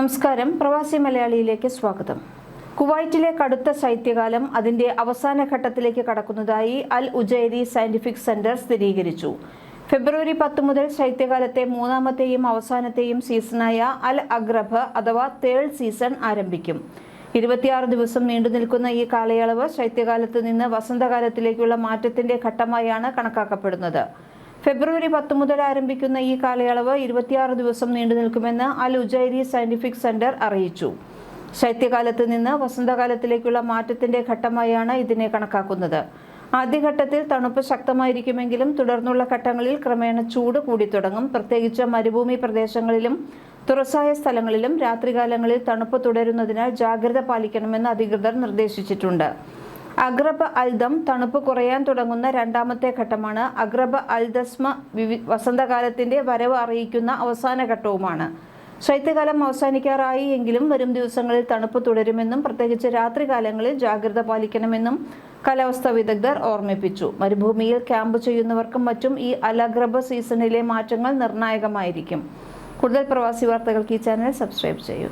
നമസ്കാരം. പ്രവാസി മലയാളിയിലേക്ക് സ്വാഗതം. കുവൈറ്റിലെ കടുത്ത ശൈത്യകാലം അതിന്റെ അവസാന ഘട്ടത്തിലേക്ക് കടക്കുന്നതായി അൽ ഉജൈരി സയന്റിഫിക് സെന്റർ സ്ഥിരീകരിച്ചു. ഫെബ്രുവരി പത്ത് മുതൽ ശൈത്യകാലത്തെ മൂന്നാമത്തെയും അവസാനത്തെയും സീസണായ അൽ അഗ്രബ് അഥവാ തേർഡ് സീസൺ ആരംഭിക്കും. ഇരുപത്തിയാറ് ദിവസം നീണ്ടു നിൽക്കുന്ന ഈ കാലയളവ് ശൈത്യകാലത്ത് നിന്ന് വസന്തകാലത്തിലേക്കുള്ള മാറ്റത്തിന്റെ ഘട്ടമായാണ് കണക്കാക്കപ്പെടുന്നത്. ഫെബ്രുവരി പത്ത് മുതൽ ആരംഭിക്കുന്ന ഈ കാലയളവ് ഇരുപത്തിയാറ് ദിവസം നീണ്ടു നിൽക്കുമെന്ന് അൽ ഉജൈരി സയന്റിഫിക് സെന്റർ അറിയിച്ചു. ശൈത്യകാലത്ത് നിന്ന് വസന്തകാലത്തിലേക്കുള്ള മാറ്റത്തിന്റെ ഘട്ടമായാണ് ഇതിനെ കണക്കാക്കുന്നത്. ആദ്യഘട്ടത്തിൽ തണുപ്പ് ശക്തമായിരിക്കുമെങ്കിലും തുടർന്നുള്ള ഘട്ടങ്ങളിൽ ക്രമേണ ചൂട് കൂടി തുടങ്ങും. പ്രത്യേകിച്ച് മരുഭൂമി പ്രദേശങ്ങളിലും തുറസായ സ്ഥലങ്ങളിലും രാത്രികാലങ്ങളിൽ തണുപ്പ് തുടരുന്നതിനാൽ ജാഗ്രത പാലിക്കണമെന്ന് അധികൃതർ നിർദ്ദേശിച്ചിട്ടുണ്ട്. അഗ്രബ അൽദം തണുപ്പ് കുറയാൻ തുടങ്ങുന്ന രണ്ടാമത്തെ ഘട്ടമാണ്. അഗ്രബ അൽദസ്മ വിവി വസന്തകാലത്തിന്റെ വരവ് അറിയിക്കുന്ന അവസാന ഘട്ടവുമാണ്. ശൈത്യകാലം അവസാനിക്കാറായി എങ്കിലും വരും ദിവസങ്ങളിൽ തണുപ്പ് തുടരുമെന്നും പ്രത്യേകിച്ച് രാത്രികാലങ്ങളിൽ ജാഗ്രത പാലിക്കണമെന്നും കാലാവസ്ഥാ വിദഗ്ധർ ഓർമ്മിപ്പിച്ചു. മരുഭൂമിയിൽ ക്യാമ്പ് ചെയ്യുന്നവർക്കും മറ്റും ഈ അലഗ്രബ സീസണിലെ മാറ്റങ്ങൾ നിർണായകമായിരിക്കും. കൂടുതൽ പ്രവാസി വാർത്തകൾക്ക് ഈ ചാനൽ സബ്സ്ക്രൈബ് ചെയ്യൂ.